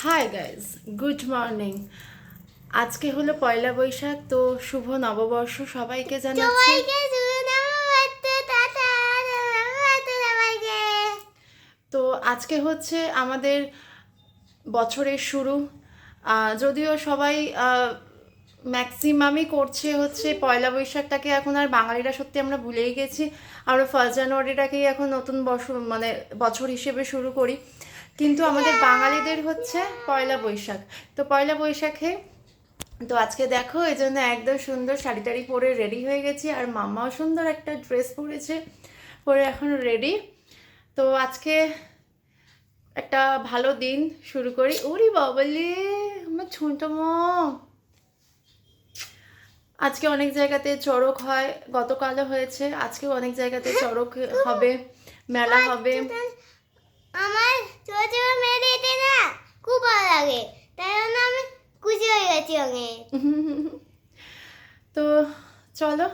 Hi guys good morning আজকে হলো পয়লা বৈশাখ তো শুভ নববর্ষ সবাইকে জানাচ্ছি। তো আজকে হচ্ছে আমাদের বছরের শুরু। যদিও সবাই ম্যাক্সিমামই করছে হচ্ছে পয়লা বৈশাখটাকে এখন আর বাঙালিরা সত্যি আমরা ভুলেই গেছি। আমরা ফার্স্ট জানুয়ারিটাকেই এখন নতুন বছর মানে বছর হিসেবে শুরু করি। কিন্তু আমাদের বাঙালিদের হচ্ছে পয়লা বৈশাখ। তো পয়লা বৈশাখে, তো আজকে দেখো, এই জন্য একদম সুন্দর শাড়ি টাড়ি পরে রেডি হয়ে গেছি, আর মাম্মাও সুন্দর একটা ড্রেস পরেছে, পরে এখন রেডি তো আজকে একটা ভালো দিন শুরু করি। ওরে বাবলে আমার ছোট মম আজকে অনেক জায়গাতে চড়ক হয়, গতকালও হয়েছে, আজকেও অনেক জায়গাতে চড়ক হবে, মেলা হবে। লাগে। তাই জন্য আমি খুশি হয়ে গেছি অনেক তো চলো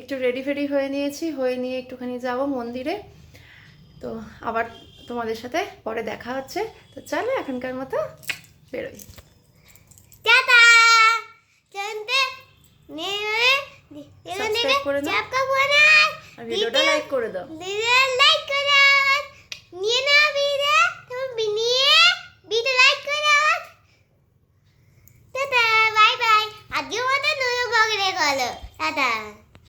একটু রেডি ফেডি হয়ে নিয়েছি হয়ে নিয়ে একটুখানি যাব মন্দিরে। তো আবার তোমাদের সাথে পরে দেখা হচ্ছে। তো চলো এখনকার মতো বেরোই। করে দাও। ভিডিওটা লাইক করে দাও। color. Ta-da!